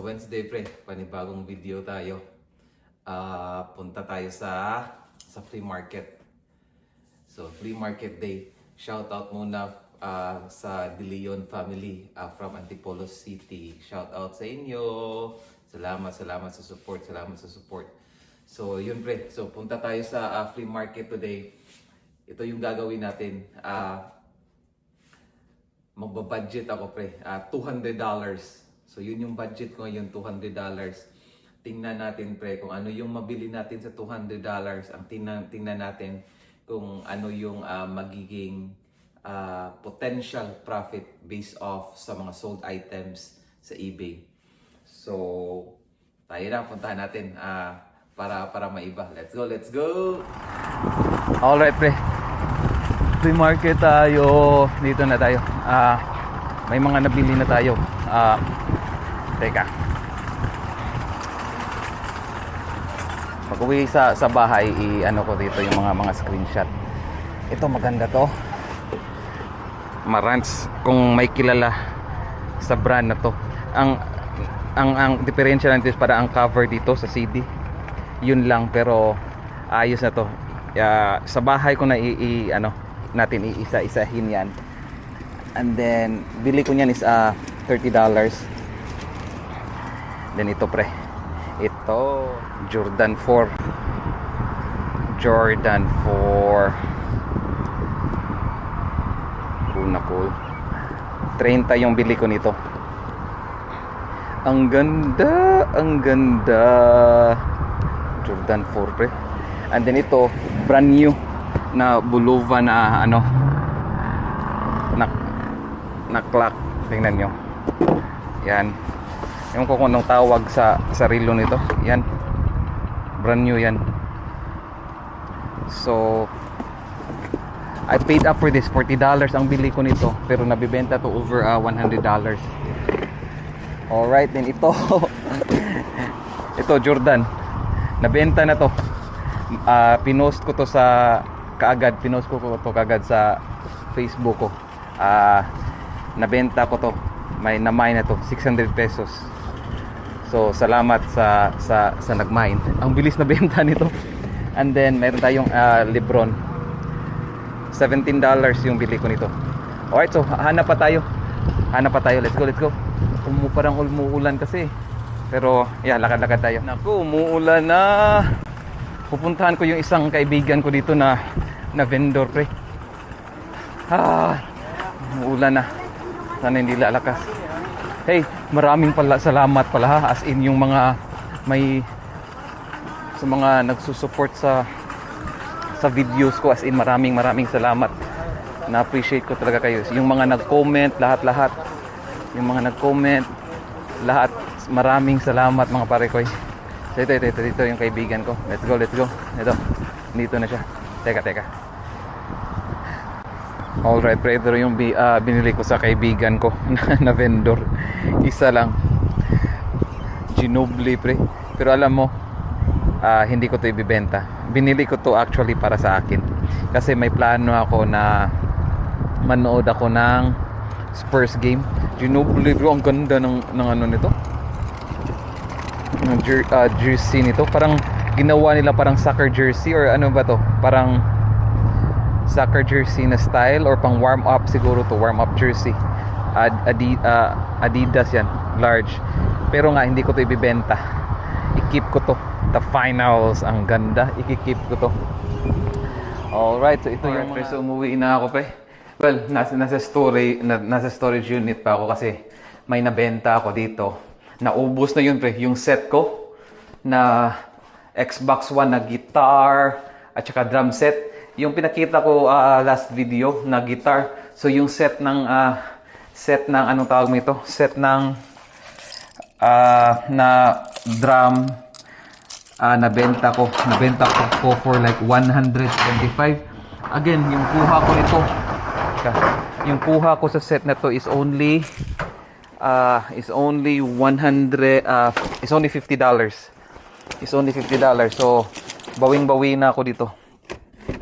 Wednesday pre, panibagong video tayo. Ah, punta tayo sa sa flea market. So flea market day. Shout out muna ah, sa De Leon family ah, from Antipolo City. Shout out sa inyo. Salamat, salamat sa support, salamat sa support. So yun pre, so punta tayo sa ah, flea market today. Ito yung gagawin natin. Ah, magbabudget ako pre, Ah, $200. So yun yung budget ko ngayon, $200. Tingnan natin pre kung ano yung mabili natin sa $200. Ang tingnan, tingnan natin kung ano yung ah, magiging ah, potential profit based off sa mga sold items sa eBay. So, tayo na, puntahan natin ah, para para maiba. Let's go, let's go! Alright pre. Free market tayo. Dito na tayo. Ah, may mga nabili na tayo. Ah, teka. Pag uwi sa, sa bahay, i-ano ko dito yung mga mga screenshot. Ito maganda to. Marants kung may kilala sa brand na to. Ang ang ang diferensya lang dito para ang cover dito sa CD. Yun lang pero ayos na to. Ya, sa bahay ko na i, i- ano natin iisa-isahin yan. And then bili ko niyan is ah, $30. Then ito pre. Ito Jordan 4. Jordan 4. Cool na cool. 30 yung bili ko nito. Ang ganda, ang ganda. Jordan 4 pre. And then ito, brand new na Bulova na ano na na clock. Tingnan nyo. Yan. Yung ko kung anong tawag sa sa relo nito. Yan. Brand new yan. So I paid up for this $40 ang bili ko nito pero nabibenta to over uh, $100 Alright, then ito. ito, Jordan. Nabenta na to. Ah, pinost ko to sa kaagad. Pinost ko to kaagad sa Facebook ko. Ah, nabenta ko to. May namay na to. 600 pesos. So, salamat sa sa sa nagmine. Ang bilis na benta nito. And then, meron tayong ah, Lebron. $17 yung bili ko nito. Alright, so hanap pa tayo. Hanap pa tayo. Let's go, let's go. Umu parang umuulan kasi. Pero, yeah, lakad-lakad tayo. Naku, umuulan na. Pupuntahan ko yung isang kaibigan ko dito na na vendor, pre. Ah, umuulan na. Sana hindi lalakas. Hey, maraming pala salamat pala ha. As in yung mga may sa mga nagsusupport sa sa videos ko as in maraming maraming salamat. Na appreciate ko talaga kayo. Yung mga nag-comment lahat-lahat. Yung mga nag-comment lahat. Maraming salamat mga pare ko so ito, ito, ito, ito yung kaibigan ko. Let's go, let's go. Ito, dito na siya. Teka, teka alright pre, ito yung ah, binili ko sa kaibigan ko na, na vendor isa lang Ginobili pre pero alam mo ah, hindi ko to ibibenta. Binili ko to actually para sa akin. Kasi may plano ako na manood ako ng Spurs game. Ginobili bro, ang ganda ng, ng ano nito. Ng jer- ah, jersey nito. Parang ginawa nila parang soccer jersey or ano ba to? Parang soccer jersey na style or pang warm up siguro to warm up jersey. Ad, adi, ah, Adidas yan, large. Pero nga hindi ko to ibibenta. I-keep ko to. The finals, ang ganda. I-keep ko to. Alright, so ito yung mga... So umuwi na ako pre. Well, nasa, nasa, story, na, nasa storage unit pa ako kasi may nabenta ako dito. Naubos na yun pre, yung set ko na Xbox One na guitar at saka drum set. Yung pinakita ko ah, last video na guitar. So yung set ng ah, set ng anong tawag mo ito? Set ng ah, na drum ah nabenta ko. Nabenta ko po for like 125 again yung kuha ko nito yung kuha ko sa set na to is only ah is only 100 ah is only 50 dollars. Is only 50 dollars. So bawing bawi na ako dito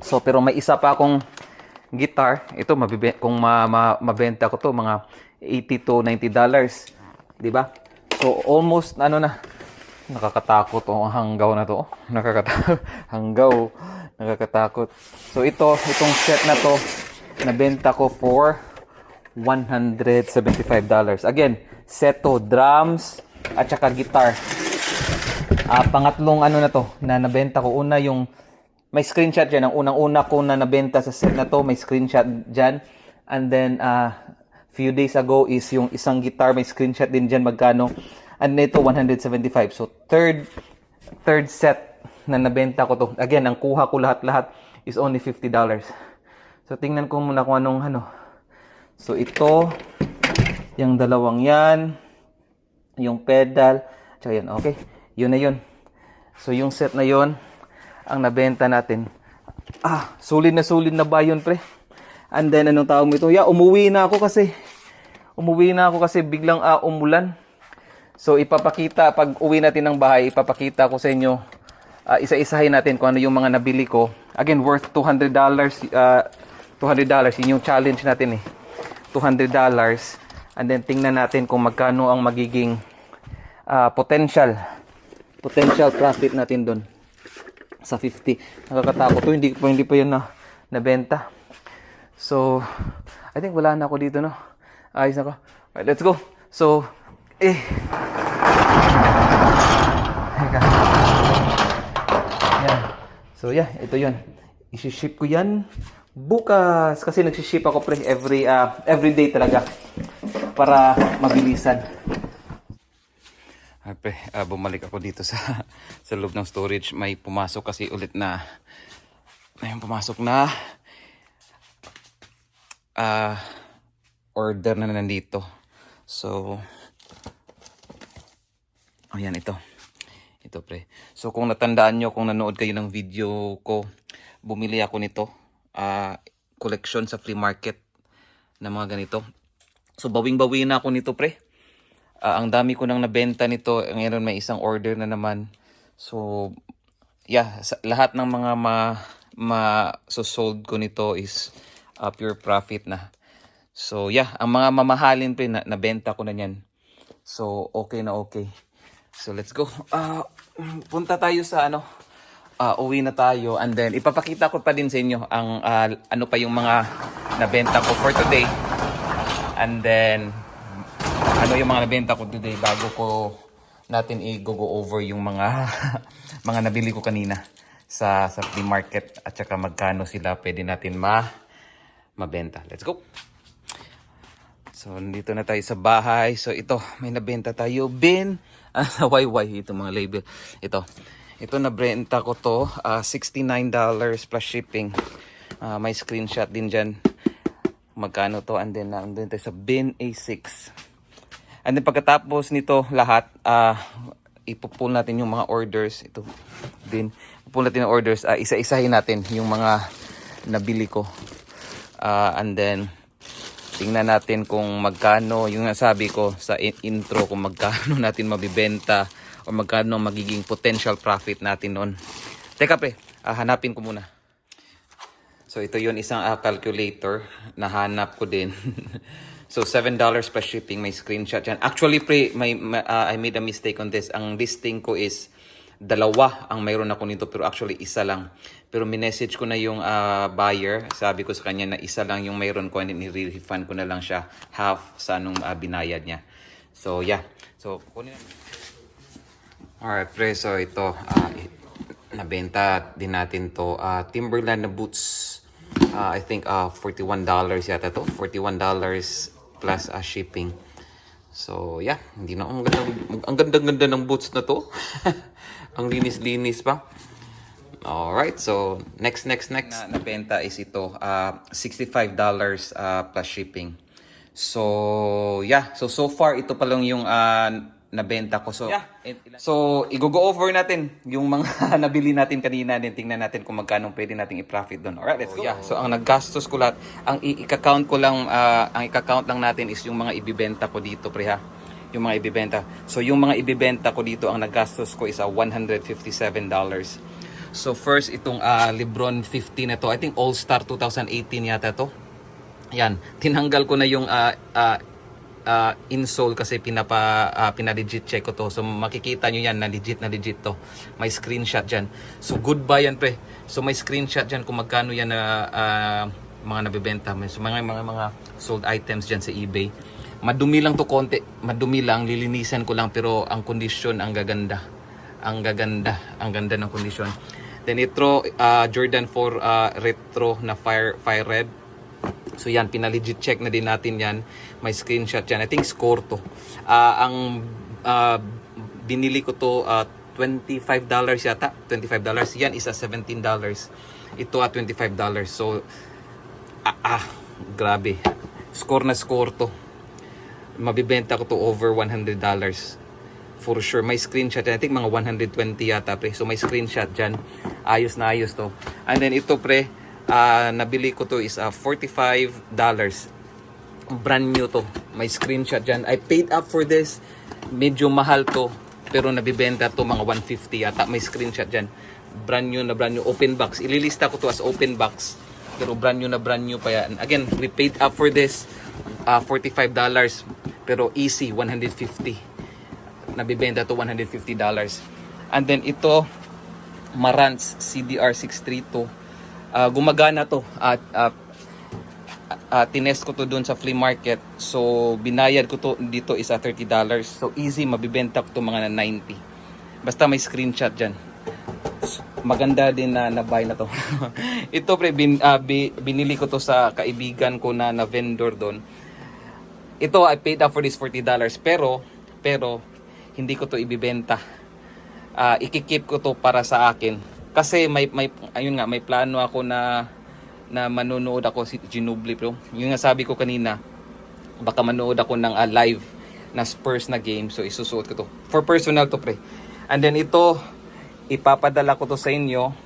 so pero may isa pa akong guitar ito mabibe kung ma, ma- mabenta ko to mga 80 to 90 dollars di ba So almost ano na nakakatakot oh, ang hanggaw na to. Nakakatakot. hanggaw. Nakakatakot. So ito, itong set na to nabenta ko for $175. Again, set to drums at saka guitar. Ah, pangatlong ano na to na nabenta ko. Una yung may screenshot dyan. Ang unang-una ko na nabenta sa set na to, may screenshot dyan. And then, uh, few days ago is yung isang guitar, may screenshot din dyan magkano. And ito, 175. So, third, third set na nabenta ko to. Again, ang kuha ko lahat-lahat is only $50. So, tingnan ko muna kung anong ano. So, ito, yung dalawang yan, yung pedal, tsaka yan, okay. Yun na yun. So, yung set na yun, ang nabenta natin. Ah, sulit na sulit na ba yun, pre? And then, anong tawag mo ito? Yeah, umuwi na ako kasi. Umuwi na ako kasi biglang ah, umulan. So, ipapakita, pag uwi natin ng bahay, ipapakita ko sa inyo, ah, isa-isahin natin kung ano yung mga nabili ko. Again, worth $200, uh, $200, yun yung challenge natin eh. $200. And then, tingnan natin kung magkano ang magiging ah, potential potential profit natin doon sa 50. Nakakatakot to, hindi pa hindi pa 'yun na nabenta. So, I think wala na ako dito, no. Ayos na ako. Alright, let's go. So, eh Teka. Yan. So, yeah, ito 'yun. I-ship ko 'yan bukas kasi nagsi-ship ako pre every uh, every day talaga para mabilisan. Ape, ah, bumalik ako dito sa sa loob ng storage. May pumasok kasi ulit na may pumasok na ah order na nandito. So Ayan ito. Ito pre. So kung natandaan nyo, kung nanood kayo ng video ko, bumili ako nito. ah collection sa flea market na mga ganito. So bawing-bawi na ako nito pre. Ah, ang dami ko nang nabenta nito. Ngayon may isang order na naman. So, yeah, lahat ng mga ma, ma so sold ko nito is ah, pure profit na. So, yeah, ang mga mamahalin pa na, nabenta ko na yan. So, okay na okay. So, let's go. Mm, punta tayo sa ano, ah, uwi na tayo and then ipapakita ko pa din sa inyo ang ah, ano pa yung mga nabenta ko for today. And then, ano yung mga nabenta ko today bago ko natin i-go over yung mga mga nabili ko kanina sa sa flea market at saka magkano sila pwede natin ma mabenta. Let's go. So, nandito na tayo sa bahay. So, ito, may nabenta tayo. Bin, ah, YY, ito mga label. Ito, ito nabenta ko to, ah, $69 plus shipping. Ah, may screenshot din dyan. Magkano to? And then, nandun tayo sa Bin A6. And then pagkatapos nito lahat, ah ipupull natin yung mga orders. Ito din. Ipupull natin yung orders. ah isa-isahin natin yung mga nabili ko. Ah, and then, tingnan natin kung magkano, yung nasabi ko sa in- intro, kung magkano natin mabibenta o magkano magiging potential profit natin noon. Teka pre, ah, hanapin ko muna. So ito yon isang ah, calculator. Nahanap ko din. so $7 plus shipping. May screenshot yan. Actually, pre, may, ma- ah, I made a mistake on this. Ang listing ko is dalawa ang mayroon ako nito pero actually isa lang. Pero minessage ko na yung ah, buyer. Sabi ko sa kanya na isa lang yung mayroon ko and ni-refund ko na lang siya half sa anong ah, binayad niya. So yeah. So kunin Alright, pre. So, ito. ah, nabenta din natin to. ah, Timberland na boots. ah, I think ah, $41 yata to. $41 plus ah, shipping. So, yeah. Hindi na. Ang ganda, ang ganda-ganda ng boots na to. ang linis-linis pa. Alright, so next, next, next na nabenta is ito, ah, $65 ah, plus shipping. So, yeah. So, so far, ito pa lang yung ah, nabenta ko. So, so i-go over natin yung mga nabili natin kanina. Then, tingnan natin kung magkano pwede nating i-profit doon. Alright, let's go. Yeah. So, ang naggastos ko lahat, ang i- i-count ko lang, ah, ang i-count lang natin is yung mga ibibenta ko dito, pre ha yung mga ibibenta. So yung mga ibibenta ko dito ang nagastos ko is ah, $157. So first itong ah, Lebron 50 na to. I think All Star 2018 yata to. Yan, tinanggal ko na yung ah, ah, ah, insole kasi pinapa ah, pina-legit check ko to. So makikita nyo yan na legit na legit to. May screenshot dyan. So goodbye yan pre. So may screenshot dyan kung magkano yan na ah, mga nabibenta. May so, mga, mga mga sold items dyan sa eBay. Madumi lang to konti. Madumi lang. Lilinisan ko lang pero ang kondisyon ang gaganda. Ang gaganda. Ang ganda ng kondisyon. Then ito ah, Jordan 4 ah, retro na fire fire red. So yan, pinalegit check na din natin yan. May screenshot yan. I think score to. Ah, ang ah, binili ko to ah, $25 yata. $25. Yan isa $17. Ito at $25. So, ah, ah, grabe. Score na score to. Mabibenta ko to over $100. For sure. May screenshot yan. I think mga 120 yata pre. So may screenshot dyan. Ayos na ayos to. And then ito pre, ah, nabili ko to is ah, $45. Brand new to. May screenshot dyan. I paid up for this. Medyo mahal to. Pero nabibenta to mga 150 yata. May screenshot dyan. Brand new na brand new. Open box. Ililista ko to as open box. Pero brand new na brand new pa yan. Again, we paid up for this. ah, $45. Pero easy, 150 nabibenta to $150. And then ito, Marantz CDR632. Ah, gumagana to at ah, ah, tinest ko to doon sa flea market. So binayad ko to dito is ah, $30. So easy mabibenta ko to mga na 90. Basta may screenshot diyan. Maganda din na na-buy na to. ito pre bin, ah, bi- binili ko to sa kaibigan ko na na vendor doon. Ito I paid up for this $40 pero pero hindi ko to ibibenta. Ah, ikikip ko to para sa akin kasi may may ayun nga may plano ako na na manonood ako si Ginobili bro. Yung nga sabi ko kanina baka manood ako ng ah, live na Spurs na game so isusuot ko to. For personal to pre. And then ito ipapadala ko to sa inyo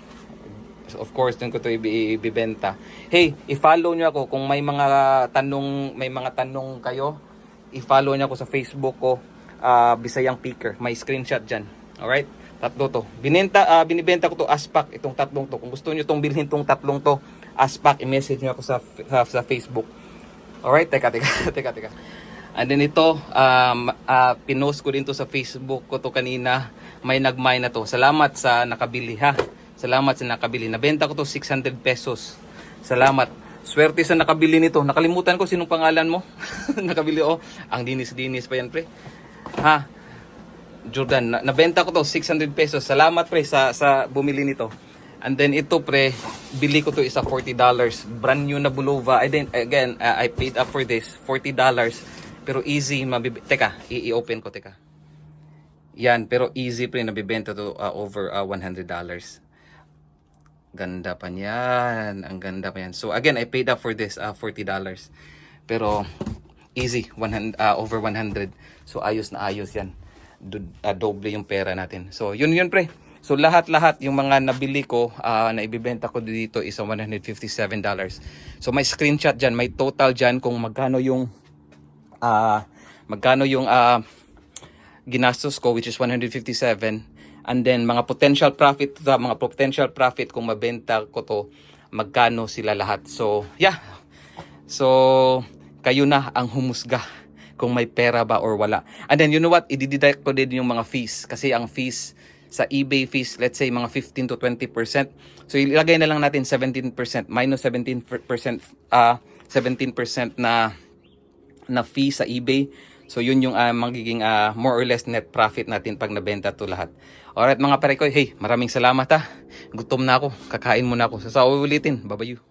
of course dun ko to ibi- ibibenta. Hey, i-follow nyo ako kung may mga tanong, may mga tanong kayo, i-follow nyo ako sa Facebook ko, ah, Bisayang Picker. May screenshot dyan. Alright? Tatlo to. Binenta, ah, binibenta ko to Aspak, itong tatlong to. Kung gusto nyo tong bilhin tong tatlong to, Aspak, i-message nyo ako sa, sa, sa Facebook. Alright? Teka, teka, teka, teka. And then ito, um, ah, pinost ko din to sa Facebook ko to kanina. May nagmay na to. Salamat sa nakabili ha. Salamat sa nakabili. Nabenta ko to 600 pesos. Salamat. Swerte sa nakabili nito. Nakalimutan ko sinong pangalan mo. nakabili oh. Ang dinis-dinis pa yan, pre. Ha? Jordan, na- nabenta ko to 600 pesos. Salamat pre sa sa bumili nito. And then ito pre, bili ko to isa $40. Brand new na Bulova. I then again, uh, I paid up for this $40. Pero easy mabib Teka, i-open ko teka. Yan, pero easy pre nabibenta to uh, over uh, $100. Ganda pa niyan. Ang ganda pa yan. So again, I paid up for this uh, $40. Pero easy, 100, uh, over 100. So ayos na ayos yan. Uh, doble yung pera natin. So yun yun pre. So lahat-lahat yung mga nabili ko uh, na ibibenta ko dito is $157. So may screenshot dyan, may total dyan kung magkano yung ah magkano yung ah, ginastos ko which is 157 and then mga potential profit sa mga potential profit kung mabenta ko to magkano sila lahat so yeah so kayo na ang humusga kung may pera ba or wala and then you know what i-deduct ko din yung mga fees kasi ang fees sa eBay fees let's say mga 15 to 20% so ilagay na lang natin 17% minus 17% ah 17% na na fee sa eBay. So yun yung ah, magiging ah, more or less net profit natin pag nabenta to lahat. Alright mga pare ko, hey, maraming salamat ha. Gutom na ako, kakain muna ako. So sa ulitin, babayu.